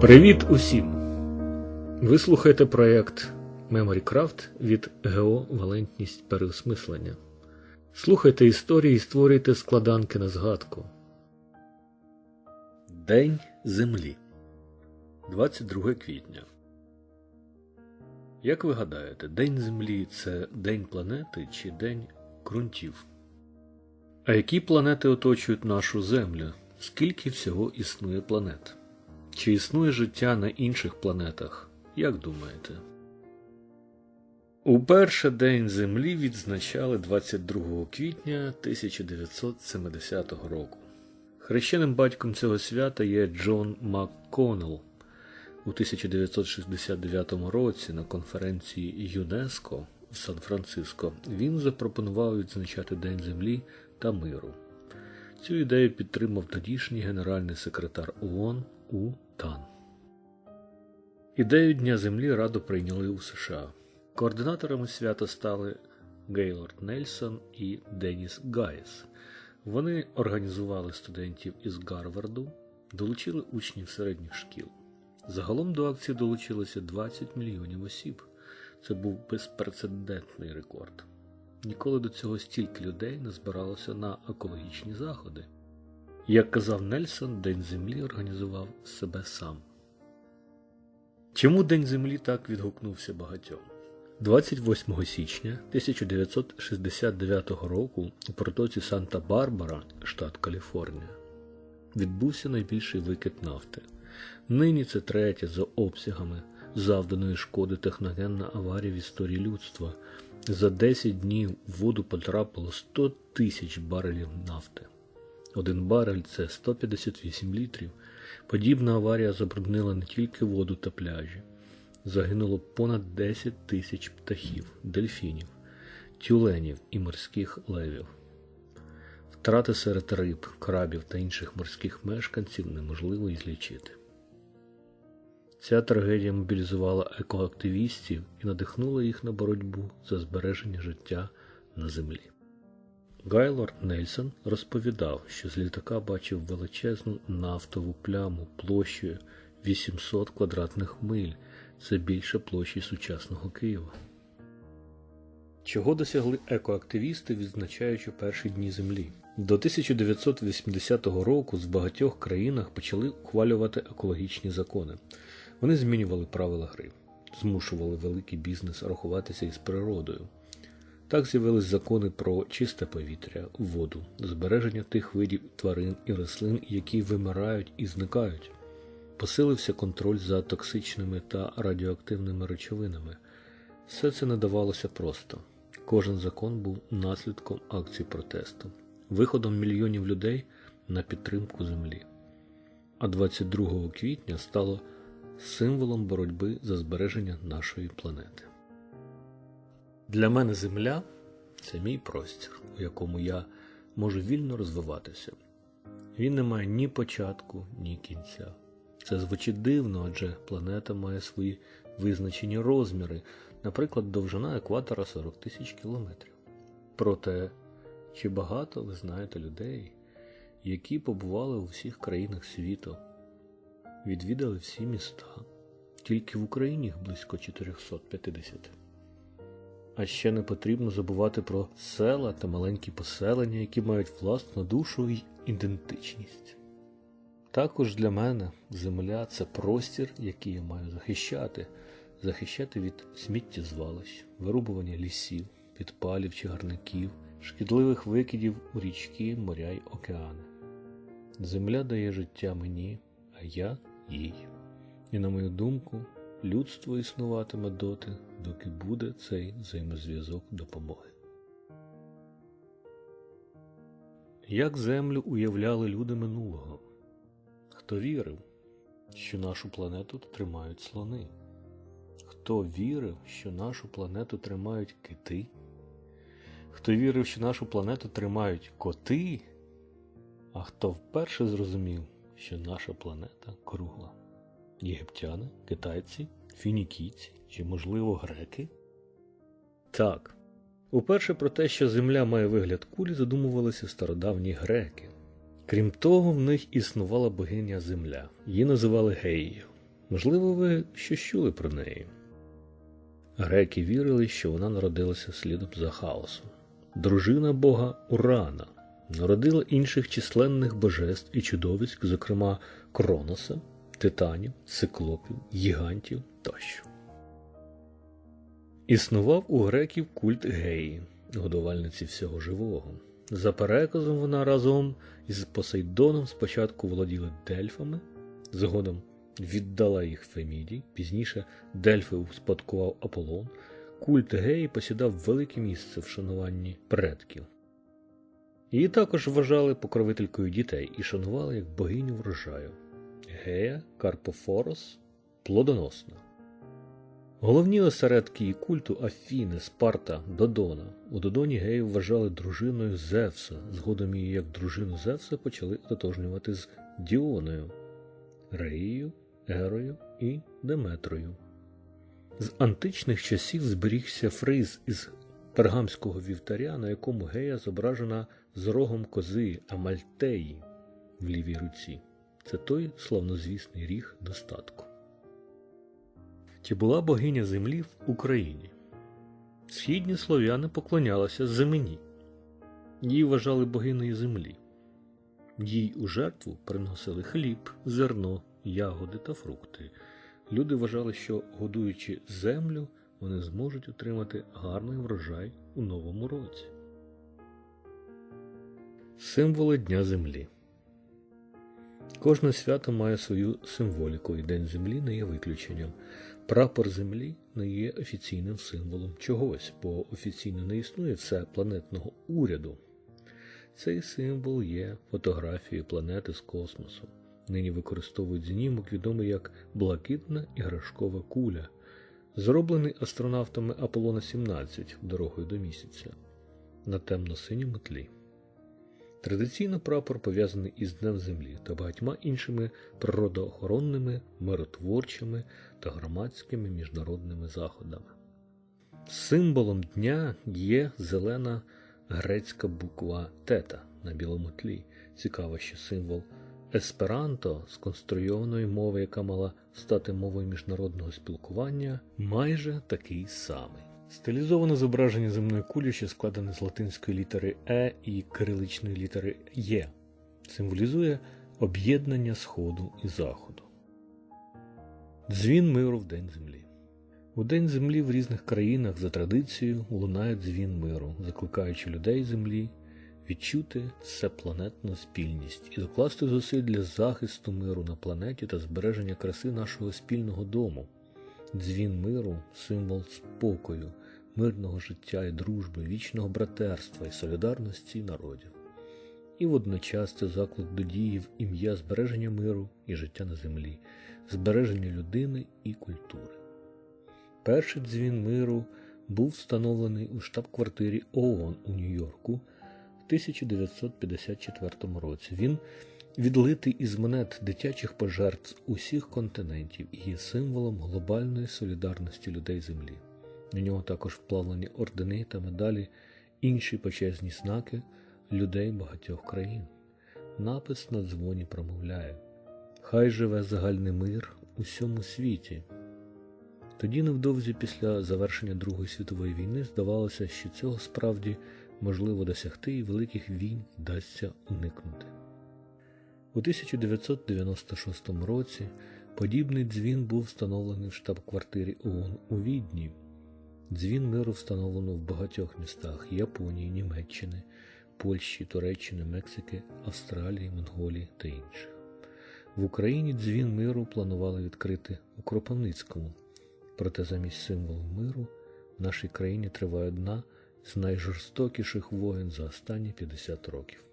Привіт усім! Ви слухаєте проєкт MemoryCraft від ГО Валентність переосмислення. Слухайте історії і створюйте складанки на згадку. День Землі 22 квітня. Як ви гадаєте, День Землі це День планети чи День ґрунтів? А які планети оточують нашу Землю? Скільки всього існує планет? Чи існує життя на інших планетах? Як думаєте? Уперше День Землі відзначали 22 квітня 1970 року. Хрещеним батьком цього свята є Джон МакКоннелл. У 1969 році на конференції ЮНЕСКО в Сан-Франциско він запропонував відзначати День Землі та миру. Цю ідею підтримав тодішній генеральний секретар ООН У Тан. Ідею Дня Землі Раду прийняли у США. Координаторами свята стали Гейлорд Нельсон і Деніс Гайс. Вони організували студентів із Гарварду, долучили учнів середніх шкіл. Загалом до акції долучилося 20 мільйонів осіб. Це був безпрецедентний рекорд. Ніколи до цього стільки людей не збиралося на екологічні заходи. Як казав Нельсон, День Землі організував себе сам. Чому День Землі так відгукнувся багатьом? 28 січня 1969 року у протоці Санта-Барбара, штат Каліфорнія, відбувся найбільший викид нафти. Нині це третя за обсягами завданої шкоди техногенна аварія в історії людства. За 10 днів в воду потрапило 100 тисяч барелів нафти. Один барель це 158 літрів. Подібна аварія забруднила не тільки воду та пляжі. Загинуло понад 10 тисяч птахів, дельфінів, тюленів і морських левів. Втрати серед риб, крабів та інших морських мешканців неможливо і злічити. Ця трагедія мобілізувала екоактивістів і надихнула їх на боротьбу за збереження життя на землі. Гайлорд Нельсон розповідав, що з літака бачив величезну нафтову пляму площею 800 квадратних миль. Це більше площі сучасного Києва. Чого досягли екоактивісти, відзначаючи перші дні землі? До 1980 року з багатьох країнах почали ухвалювати екологічні закони. Вони змінювали правила гри, змушували великий бізнес рахуватися із природою. Так з'явились закони про чисте повітря, воду, збереження тих видів тварин і рослин, які вимирають і зникають. Посилився контроль за токсичними та радіоактивними речовинами. Все це не давалося просто. Кожен закон був наслідком акцій протесту, виходом мільйонів людей на підтримку землі. А 22 квітня стало символом боротьби за збереження нашої планети. Для мене Земля це мій простір, у якому я можу вільно розвиватися. Він не має ні початку, ні кінця. Це звучить дивно, адже планета має свої визначені розміри, наприклад, довжина екватора 40 тисяч кілометрів. Проте, чи багато ви знаєте людей, які побували у всіх країнах світу, відвідали всі міста, тільки в Україні їх близько 450. А ще не потрібно забувати про села та маленькі поселення, які мають власну душу і ідентичність. Також для мене земля це простір, який я маю захищати, захищати від сміттєзвалищ, вирубування лісів, підпалів чи гарників, шкідливих викидів у річки, моря й океани. Земля дає життя мені, а я їй. І, на мою думку, людство існуватиме доти, доки буде цей взаємозв'язок допомоги. Як землю уявляли люди минулого? Хто вірив, що нашу планету тримають слони? Хто вірив, що нашу планету тримають кити? Хто вірив, що нашу планету тримають коти? А хто вперше зрозумів, що наша планета кругла? Єгиптяни, китайці, фінікійці чи, можливо, греки? Так. Уперше про те, що Земля має вигляд кулі, задумувалися стародавні греки. Крім того, в них існувала богиня Земля, її називали Геєю. Можливо, ви щось чули про неї. Греки вірили, що вона народилася слідом за хаосом. Дружина бога Урана народила інших численних божеств і чудовиськ, зокрема Кроноса, титанів, циклопів, гігантів тощо. Існував у греків культ геї, годувальниці всього живого. За переказом вона разом із Посейдоном спочатку володіла дельфами, згодом віддала їх Феміді, пізніше Дельфи успадкував Аполлон. Культ геї посідав велике місце в шануванні предків. Її також вважали покровителькою дітей і шанували як богиню врожаю. Гея Карпофорос плодоносна. Головні осередки її культу Афіни, Спарта, Додона. У Додоні геїв вважали дружиною Зевса. Згодом її як дружину Зевса почали ототожнювати з Діоною, Реєю, Ерою і Деметрою. З античних часів зберігся фриз із пергамського вівтаря, на якому гея зображена з рогом кози Амальтеї в лівій руці. Це той славнозвісний ріг достатку. Чи була богиня землі в Україні? Східні слов'яни поклонялися земені. Її вважали богинею землі. Їй у жертву приносили хліб, зерно, ягоди та фрукти. Люди вважали, що, годуючи землю, вони зможуть отримати гарний врожай у новому році. Символи Дня Землі Кожне свято має свою символіку, і День Землі не є виключенням. Прапор Землі не є офіційним символом чогось, бо офіційно не існує все планетного уряду. Цей символ є фотографією планети з космосу. Нині використовують знімок, відомий як блакитна іграшкова куля, зроблений астронавтами Аполлона 17 дорогою до місяця на темно-синьому тлі. Традиційно прапор пов'язаний із Днем Землі та багатьма іншими природоохоронними, миротворчими та громадськими міжнародними заходами. Символом дня є зелена грецька буква тета на білому тлі. Цікаво, що символ есперанто сконструйованої мови, яка мала стати мовою міжнародного спілкування, майже такий самий. Стилізоване зображення земної кулі, що складене з латинської літери Е і кириличної літери Є, символізує об'єднання Сходу і Заходу. Дзвін миру в День Землі. У День Землі в різних країнах за традицією лунає дзвін миру, закликаючи людей Землі відчути всепланетну спільність і докласти зусиль для захисту миру на планеті та збереження краси нашого спільного дому. Дзвін миру символ спокою, мирного життя і дружби, вічного братерства і солідарності народів. І водночас це заклик до дії в ім'я збереження миру і життя на землі, збереження людини і культури. Перший дзвін миру був встановлений у штаб-квартирі ООН у Нью-Йорку в 1954 році. Він відлитий із монет дитячих пожертв усіх континентів і є символом глобальної солідарності людей Землі. На нього також вплавлені ордени та медалі, інші почесні знаки людей багатьох країн. Напис на дзвоні промовляє: Хай живе загальний мир у всьому світі. Тоді, невдовзі після завершення Другої світової війни, здавалося, що цього справді можливо досягти і великих війн вдасться уникнути. У 1996 році подібний дзвін був встановлений в штаб-квартирі ООН у Відні. Дзвін миру встановлено в багатьох містах Японії, Німеччини, Польщі, Туреччини, Мексики, Австралії, Монголії та інших. В Україні дзвін миру планували відкрити у Кропивницькому, проте замість символу миру в нашій країні триває одна з найжорстокіших воєн за останні 50 років.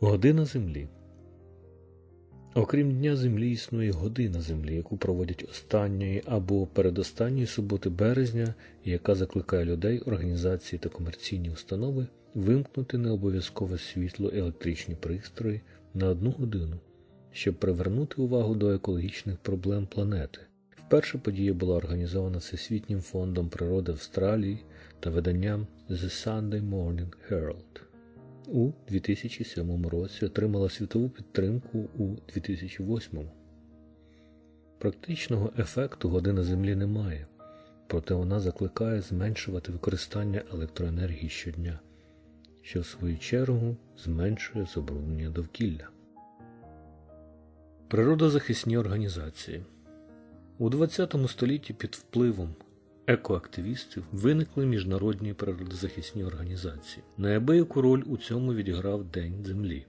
Година Землі Окрім Дня Землі існує година Землі, яку проводять останньої або передостанньої суботи березня, яка закликає людей, організації та комерційні установи вимкнути необов'язкове світло і електричні пристрої на одну годину, щоб привернути увагу до екологічних проблем планети. Вперше подія була організована Всесвітнім фондом природи Австралії та виданням The Sunday Morning Herald у 2007 році отримала світову підтримку у 2008. Практичного ефекту година Землі немає, проте вона закликає зменшувати використання електроенергії щодня, що в свою чергу зменшує забруднення довкілля. Природозахисні організації у ХХ столітті під впливом екоактивістів виникли міжнародні природозахисні організації. Неабияку роль у цьому відіграв День Землі.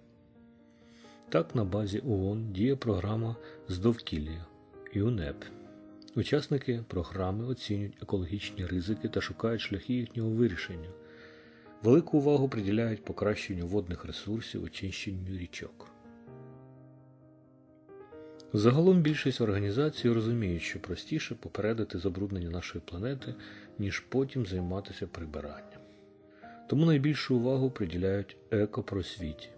Так, на базі ООН діє програма з довкілля ЮНЕП. Учасники програми оцінюють екологічні ризики та шукають шляхи їхнього вирішення. Велику увагу приділяють покращенню водних ресурсів, очищенню річок. Загалом більшість організацій розуміють, що простіше попередити забруднення нашої планети, ніж потім займатися прибиранням. Тому найбільшу увагу приділяють екопросвіті.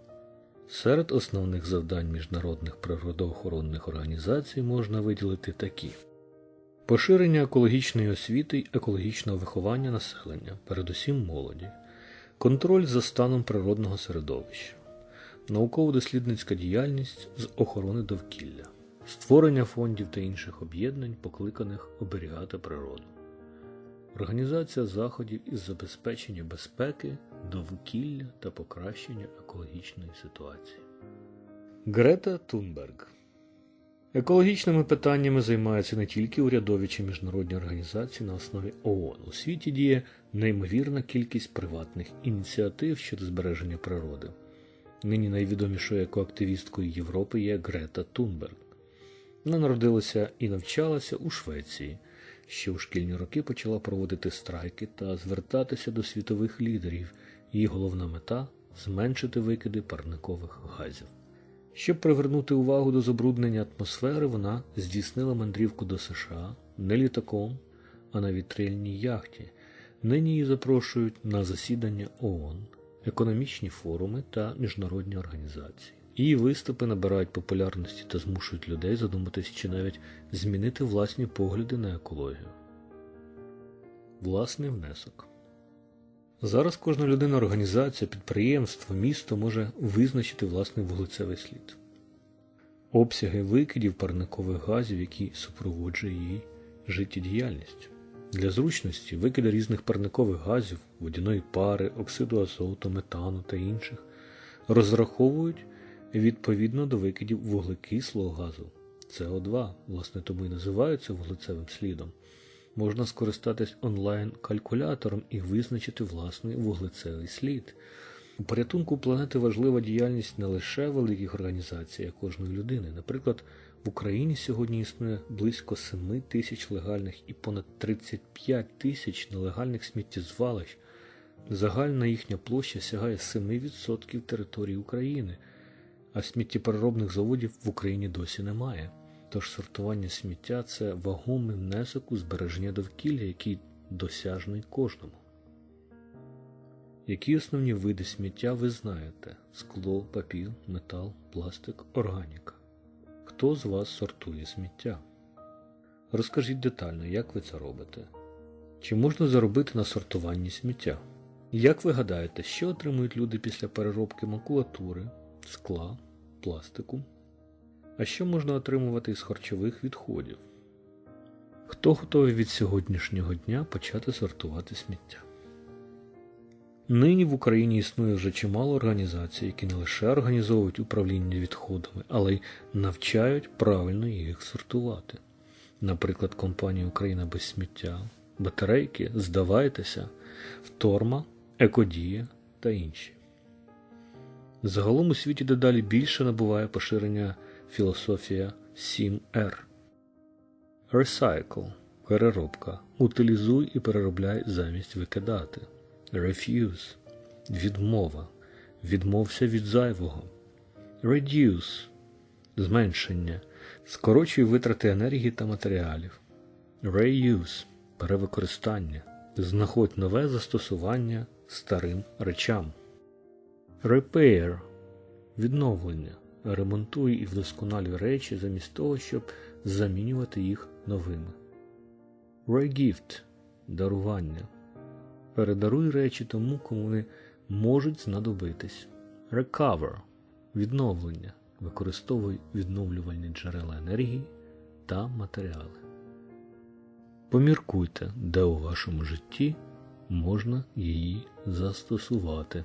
Серед основних завдань міжнародних природоохоронних організацій можна виділити такі: поширення екологічної освіти й екологічного виховання населення, передусім молоді, контроль за станом природного середовища, науково-дослідницька діяльність з охорони довкілля, створення фондів та інших об'єднань, покликаних оберігати природу, організація заходів із забезпечення безпеки, довкілля та покращення екологічної ситуації. Грета Тунберг Екологічними питаннями займаються не тільки урядові чи міжнародні організації на основі ООН. У світі діє неймовірна кількість приватних ініціатив щодо збереження природи. Нині найвідомішою екоактивісткою Європи є Грета Тунберг. Вона народилася і навчалася у Швеції. Ще у шкільні роки почала проводити страйки та звертатися до світових лідерів. Її головна мета зменшити викиди парникових газів. Щоб привернути увагу до забруднення атмосфери, вона здійснила мандрівку до США не літаком, а на вітрильній яхті. Нині її запрошують на засідання ООН, економічні форуми та міжнародні організації. Її виступи набирають популярності та змушують людей задуматись чи навіть змінити власні погляди на екологію. Власний внесок. Зараз кожна людина, організація, підприємство, місто може визначити власний вуглецевий слід. Обсяги викидів парникових газів, які супроводжує її життєдіяльність. Для зручності викиди різних парникових газів, водяної пари, оксиду азоту, метану та інших розраховують відповідно до викидів вуглекислого газу СО2, власне, тому і називаються вуглецевим слідом можна скористатись онлайн-калькулятором і визначити власний вуглецевий слід. У порятунку планети важлива діяльність не лише великих організацій, а кожної людини. Наприклад, в Україні сьогодні існує близько 7 тисяч легальних і понад 35 тисяч нелегальних сміттєзвалищ. Загальна їхня площа сягає 7% території України, а сміттєпереробних заводів в Україні досі немає. Тож сортування сміття це вагомий внесок у збереження довкілля, який досяжний кожному. Які основні види сміття ви знаєте: скло, папір, метал, пластик, органіка? Хто з вас сортує сміття? Розкажіть детально, як ви це робите. Чи можна заробити на сортуванні сміття? Як ви гадаєте, що отримують люди після переробки макулатури, скла, пластику? А що можна отримувати із харчових відходів? Хто готовий від сьогоднішнього дня почати сортувати сміття? Нині в Україні існує вже чимало організацій, які не лише організовують управління відходами, але й навчають правильно їх сортувати. Наприклад, компанія Україна без сміття, батарейки, здавайтеся, Вторма, Екодія та інші. Загалом у світі дедалі більше набуває поширення Філософія 7R. Recycle переробка. Утилізуй і переробляй замість викидати. Refuse відмова. Відмовся від зайвого. Reduce зменшення. Скорочуй витрати енергії та матеріалів. Reuse перевикористання. Знаходь нове застосування старим речам. Repair відновлення ремонтуй і вдосконалюй речі замість того, щоб замінювати їх новими. Regift дарування. Передаруй речі тому, кому вони можуть знадобитись. Recover відновлення. Використовуй відновлювальні джерела енергії та матеріали. Поміркуйте, де у вашому житті можна її застосувати.